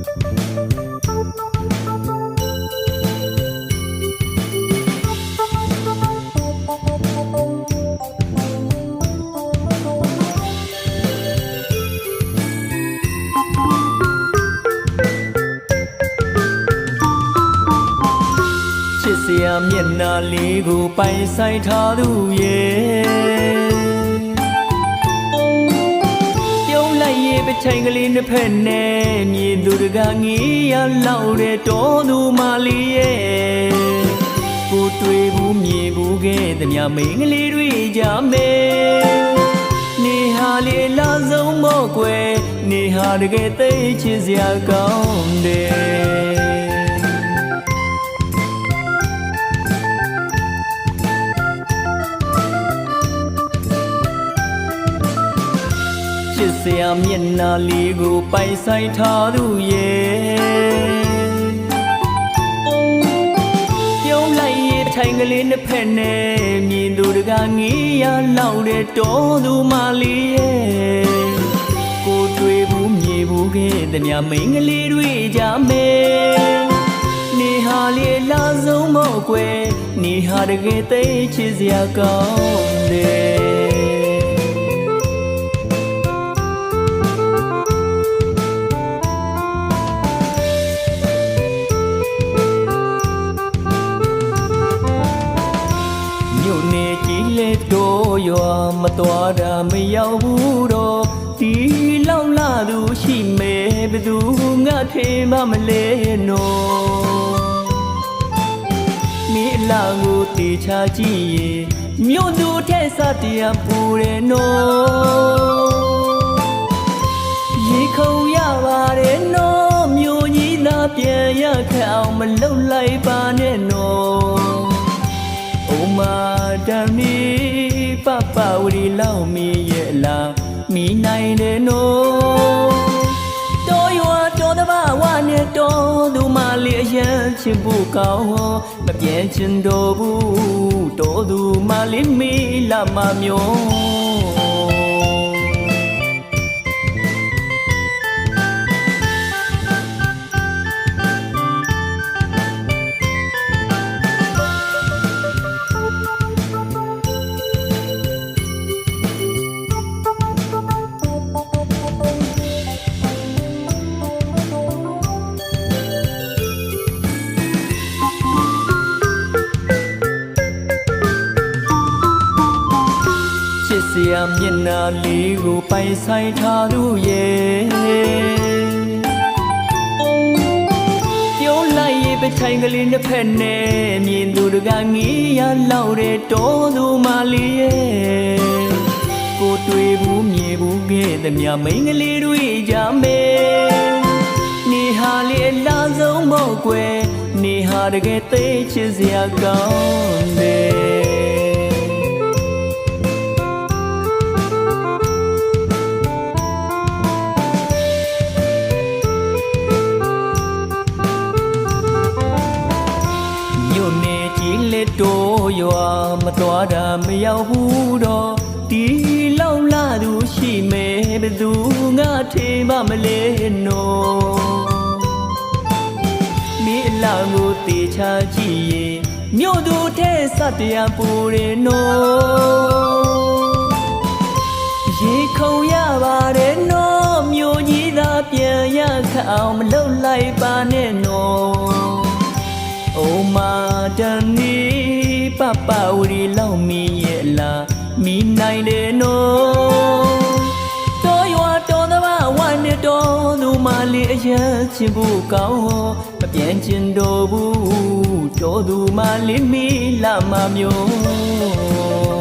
ချစ်စရာမျက်နှာလေးကိုပိုင်ဆိုင်ထားသူရဲ့ လိုက်ရဲ့ပချိုင်ကလေးနှစ်ဖက်နဲ့မြေသူတကာငီးရလောက်တဲ့တော်သူမလေးရဲ့ကိုတွေ့ဘူးမြေဘူးခဲ့သမျှမိန်းကလေးတွေကြမယ်နေဟာလေလာဆုံးမော့ကွယ်နေဟာတကယ်သိချစ်စရာကောင်းတယ် ချစ်စရာမျက်နှာလေးကိုပိုင်ဆိုင်ထားသူရဲ့ပြုံးလိုက်ရဲ့ထိုင်ကလေးနှစ်ဖက်နဲ့မြင်သူတကာငေးရလောက်တဲ့တော်သူမလေးရဲ့ကိုတွေ့ဘူးမြေဘူးခဲ့တဲ့မြမိန်ကလေးတွေကြမယ်နေဟာလေလာဆုံးမော့ကွယ်နေဟာတကယ်သိချစ်စရာကောင်းတယ် မြို့နေကြီးလေတော့ရွာမတော်တာမရောက်ဘူးတော့ဒီလောက်လာသူရှိမဲဘယ်သူငါထေမမလဲနော်မိအလာကိုတေချာကြည့်ရင်မြို့သူထဲစတရားပူတယ်နော်ရေခုံရပါတယ်နော်မြို့ကြီးသာပြန်ရခက်အောင်မလုံလိုက်ပါနဲ့နော်အိုမာ တမီပပဝရီလောက်မီရဲ့လားမိနိုင်တယ်နော်တော်ရွာတော်တဘာဝနဲ့တော်သူမလေးအရန်ချစ်ဖို့ကောင်းမပြင်းချင်တော့ဘူးတော်သူမလေးမီလာမမျိုး ရာမျက်နှာလေးကိုပိုင်ဆိုင်ထားသူရဲ့ပြုံးလိုက်ရဲ့ပချိုင်ကလေးနှစ်ဖက်နဲ့မြင်သူတကငီးရလောက်တဲ့တော်သူမလေးရဲ့ကိုတွေ့ဘူးမြင်ဘူးခဲ့တဲ့မြမိန်ကလေးတွေကြမယ်နေဟာလေအလားဆုံးမော့ကွယ်နေဟာတကယ်သိချစ်စရာကောင်းတယ် တိုးရွာမတော်တာမရောက်ဘူးတော့ဒီလောက်လာသူရှိမဲဘယ်သူငါထေမမလဲနော်မိအလာကိုတေချာကြည့်ရင်မြို့သူထဲစတရားပူတယ်နော်ရေခုံရပါတယ်နော်မြို့ကြီးသာပြန်ရခက်အောင်မလုပ်လိုက်ပါနဲ့နော်အိုမာတန်နီ ပပဝရီလောက်မီရဲ့လားမိနိုင်တယ်နော်တော်ရွာတော်သဘာဝနဲ့တော်သူမလေးအရင်ချင်းဖို့ကောင်းဟောမပြင်းချင်တော့ဘူးတော်သူမလေးမိလာမမျိုး